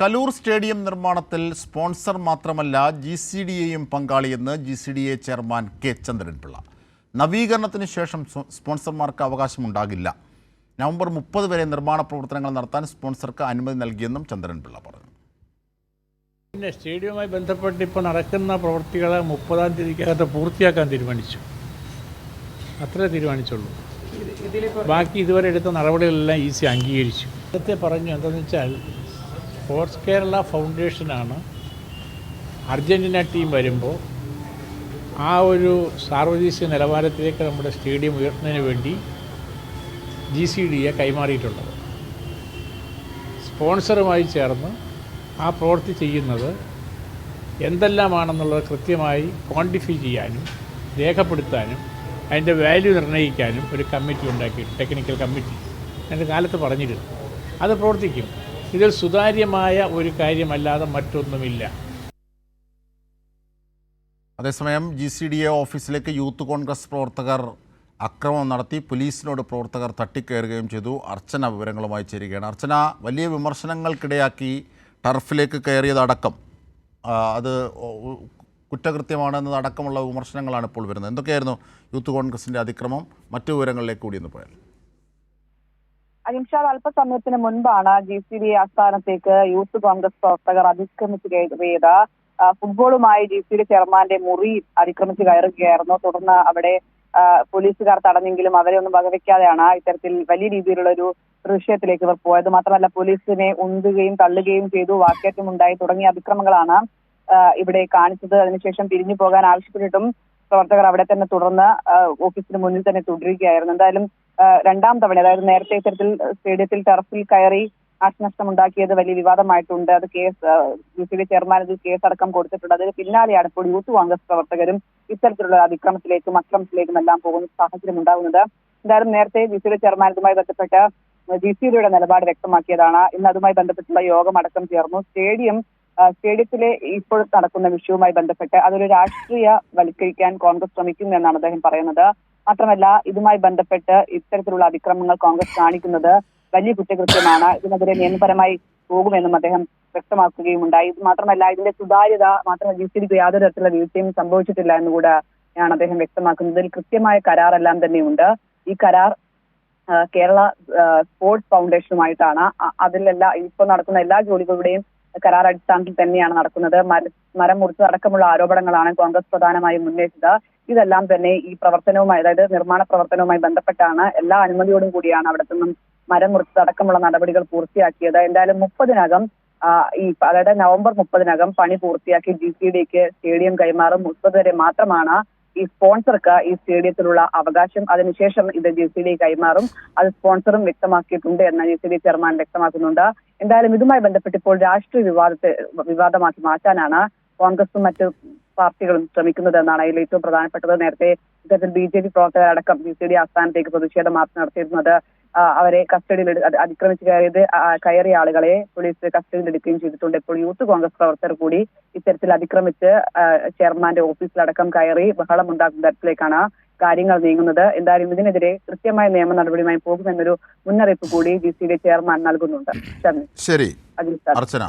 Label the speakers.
Speaker 1: Kaloor stadium നിർമ്മാണത്തിൽ sponsor മാത്രമല്ല G C D എയും പങ്കാളിയെന്ന് G C D A chairman K Chandranpillai. നവീകരണത്തിന് ശേഷം സ്പോൺസർമാർക്ക് അവകാശമുണ്ടാകില്ല. നവംബർ മുപ്പത് വരെ നിർമ്മാണ പ്രവർത്തനങ്ങൾ നടത്താൻ സ്പോൺസർക്ക് അനുമതി നൽകിയെന്നും ചന്ദ്രൻപിള്ള പറഞ്ഞു.
Speaker 2: പിന്നെ സ്റ്റേഡിയവുമായി ബന്ധപ്പെട്ട് ഇപ്പോൾ നടക്കുന്ന പ്രവൃത്തികളെ മുപ്പതാം തീയതിക്കകത്ത് പൂർത്തിയാക്കാൻ തീരുമാനിച്ചു. അത്രേ തീരുമാനിച്ചുള്ളൂ. ബാക്കി ഇതുവരെ എടുത്ത നടപടികളെല്ലാം ഈസി അംഗീകരിച്ചു. നേരത്തെ പറഞ്ഞു എന്താണെന്ന് വെച്ചാൽ സ്പോർട്സ് കേരള ഫൗണ്ടേഷനാണ് അർജന്റീന ടീം വരുമ്പോൾ ആ ഒരു സാർവദേശീയ നിലവാരത്തിലേക്ക് നമ്മുടെ സ്റ്റേഡിയം ഉയർത്തുന്നതിന് വേണ്ടി ജി സി ഡിയെ കൈമാറിയിട്ടുള്ളത്. സ്പോൺസറുമായി ചേർന്ന് ആ പ്രവൃത്തി ചെയ്യുന്നത് എന്തെല്ലാമാണെന്നുള്ളത് കൃത്യമായി ക്വാണ്ടിഫൈ ചെയ്യാനും രേഖപ്പെടുത്താനും അതിന്റെ വാല്യൂ നിർണയിക്കാനും ഒരു കമ്മിറ്റി ഉണ്ടാക്കിയിട്ടുണ്ട്. Technical committee. എന്റെ കാലത്ത് പറഞ്ഞിരുന്നു. അത് പ്രവർത്തിക്കും. ഇതിൽ സുതാര്യമായ ഒരു കാര്യമല്ലാതെ മറ്റൊന്നുമില്ല.
Speaker 1: അതേസമയം ജി സി ഡി എ ഓഫീസിലേക്ക് യൂത്ത് കോൺഗ്രസ് പ്രവർത്തകർ അക്രമം നടത്തി പോലീസിനോട് പ്രവർത്തകർ തട്ടിക്കയറുകയും ചെയ്തു. അർച്ചന വിവരങ്ങളുമായി ചേരുകയാണ്. അർച്ചന വലിയ വിമർശനങ്ങൾക്കിടയാക്കി ടർഫിലേക്ക് കയറിയതടക്കം. അത് കുറ്റകൃത്യമാണെന്നതടക്കമുള്ള വിമർശനങ്ങളാണ് ഇപ്പോൾ വരുന്നത്. എന്തൊക്കെയായിരുന്നു യൂത്ത് കോൺഗ്രസിന്റെ അതിക്രമം? മറ്റു വിവരങ്ങളിലേക്ക് കൂടി ഒന്ന് പോയാൽ.
Speaker 3: അജിംഷാദ് അല്പസമയത്തിന് മുൻപാണ് ജി സി ബി ആസ്ഥാനത്തേക്ക് യൂത്ത് കോൺഗ്രസ് പ്രവർത്തകർ അതിക്രമിച്ച് കയറിയത് ഫുട്ബോളുമായി ജി സി ബി ചെയർമാന്റെ മുറി അതിക്രമിച്ച് കയറുകയായിരുന്നു. തുടർന്ന് അവിടെ പോലീസുകാർ തടഞ്ഞെങ്കിലും അവരെ ഒന്നും വകവെക്കാതെയാണ് ഇത്തരത്തിൽ വലിയ രീതിയിലുള്ള ഒരു ദൃശ്യത്തിലേക്ക് ഇവർ പോയത്. മാത്രമല്ല പോലീസിനെ ഉന്തുകയും തള്ളുകയും ചെയ്തു. വാക്കേറ്റം ഉണ്ടായി. തുടങ്ങിയ അതിക്രമങ്ങളാണ് ഇവിടെ കാണിച്ചത്. അതിനുശേഷം പിരിഞ്ഞു പോകാൻ ആവശ്യപ്പെട്ടിട്ടും പ്രവർത്തകർ അവിടെ തന്നെ തുടർന്ന് ഓഫീസിന് മുന്നിൽ തന്നെ തുടരുകയായിരുന്നു. എന്തായാലും രണ്ടാം തവണ അതായത് നേരത്തെ ഇത്തരത്തിൽ സ്റ്റേഡിയത്തിൽ ടർഫിൽ കയറി നാശനഷ്ടം ഉണ്ടാക്കിയത് വലിയ വിവാദമായിട്ടുണ്ട്. അത് case U C D chairman ഇതിൽ കേസ് അടക്കം കൊടുത്തിട്ടുണ്ട്. അതിന് പിന്നാലെയാണ് ഇപ്പോൾ യൂത്ത് കോൺഗ്രസ് പ്രവർത്തകരും ഇത്തരത്തിലുള്ള അതിക്രമത്തിലേക്കും അക്രമത്തിലേക്കും എല്ലാം പോകുന്ന സാഹചര്യം ഉണ്ടാകുന്നത്. എന്തായാലും നേരത്തെ ജി സി ബി ഇതുമായി ബന്ധപ്പെട്ട് ജി സി ബിയുടെ നിലപാട് വ്യക്തമാക്കിയതാണ്. ഇന്ന് അതുമായി ബന്ധപ്പെട്ടുള്ള യോഗം അടക്കം ചേർന്നു. സ്റ്റേഡിയം സ്റ്റേഡിയത്തിലെ ഇപ്പോൾ നടക്കുന്ന വിഷയവുമായി ബന്ധപ്പെട്ട് അതൊരു രാഷ്ട്രീയ വൽക്കരിക്കാൻ കോൺഗ്രസ് ശ്രമിക്കുന്നു എന്നാണ് അദ്ദേഹം പറയുന്നത്. മാത്രമല്ല ഇതുമായി ബന്ധപ്പെട്ട് ഇത്തരത്തിലുള്ള അതിക്രമങ്ങൾ കോൺഗ്രസ് കാണിക്കുന്നത് വലിയ കുറ്റകൃത്യമാണ്. ഇതിനെതിരെ നിയമപരമായി പോകുമെന്നും അദ്ദേഹം വ്യക്തമാക്കുകയും ഉണ്ടായി. ഇത് മാത്രമല്ല ഇതിന്റെ സുതാര്യത മാത്രമല്ല ജി യാതൊരു തരത്തിലുള്ള വീഴ്ചയും സംഭവിച്ചിട്ടില്ല എന്നുകൂടെ ആണ് അദ്ദേഹം വ്യക്തമാക്കുന്നത്. ഇതിൽ കൃത്യമായ കരാറെല്ലാം തന്നെയുണ്ട്. ഈ കരാർ കേരള സ്പോർട്സ് ഫൗണ്ടേഷനുമായിട്ടാണ്. അതിലെല്ലാ ഇപ്പോൾ നടക്കുന്ന എല്ലാ ജോലികളുടെയും കരാർ അടിസ്ഥാനത്തിൽ തന്നെയാണ് നടക്കുന്നത്. മരം മുറിച്ചു അടക്കമുള്ള ആരോപണങ്ങളാണ് കോൺഗ്രസ് പ്രധാനമായും ഉന്നയിച്ചത്. ഇതെല്ലാം തന്നെ ഈ പ്രവർത്തനവുമായി അതായത് നിർമ്മാണ പ്രവർത്തനവുമായി ബന്ധപ്പെട്ടാണ് എല്ലാ അനുമതിയോടും കൂടിയാണ് അവിടെ നിന്നും മരം മുറിച്ചത് അടക്കമുള്ള നടപടികൾ പൂർത്തിയാക്കിയത്. എന്തായാലും മുപ്പതിനകം ഈ അതായത് നവംബർ മുപ്പതിനകം പണി പൂർത്തിയാക്കി ജി സി ഡിക്ക് സ്റ്റേഡിയം കൈമാറും മുപ്പത് വരെ മാത്രമാണ് ഈ സ്പോൺസർക്ക് ഈ സ്റ്റേഡിയത്തിലുള്ള അവകാശം അതിനുശേഷം ഇത് ജി സി ഡി കൈമാറും. അത് സ്പോൺസറും വ്യക്തമാക്കിയിട്ടുണ്ട് എന്ന് ജി സി ഡി ചെയർമാൻ വ്യക്തമാക്കുന്നുണ്ട്. എന്തായാലും ഇതുമായി ബന്ധപ്പെട്ട് ഇപ്പോൾ രാഷ്ട്രീയ വിവാദത്തെ വിവാദമാക്കി മാറ്റാനാണ് കോൺഗ്രസും മറ്റ് പാർട്ടികളും ശ്രമിക്കുന്നത് എന്നാണ് അതിൽ ഏറ്റവും പ്രധാനപ്പെട്ടത്. നേരത്തെ ഇത്തരത്തിൽ ബി ജെ പി പ്രവർത്തകരടക്കം ബി സി ഡി ആസ്ഥാനത്തേക്ക് പ്രതിഷേധ മാർച്ച് നടത്തിയിരുന്നത്. അവരെ കസ്റ്റഡിയിൽ അതിക്രമിച്ച് കയറിയത് കയറിയ ആളുകളെ പോലീസ് കസ്റ്റഡിയിൽ എടുക്കുകയും ചെയ്തിട്ടുണ്ട്. ഇപ്പോൾ യൂത്ത് കോൺഗ്രസ് പ്രവർത്തകർ കൂടി ഇത്തരത്തിൽ അതിക്രമിച്ച് ചെയർമാന്റെ ഓഫീസിലടക്കം കയറി ബഹളം ഉണ്ടാക്കുന്ന തരത്തിലേക്കാണ് കാര്യങ്ങൾ നീങ്ങുന്നത്. എന്തായാലും ഇതിനെതിരെ കൃത്യമായ നിയമ നടപടിയുമായി പോകുമെന്നൊരു മുന്നറിയിപ്പ് കൂടി ഡി സി ഡി ചെയർമാൻ നൽകുന്നുണ്ട്.
Speaker 1: ശരി. അർച്ചന.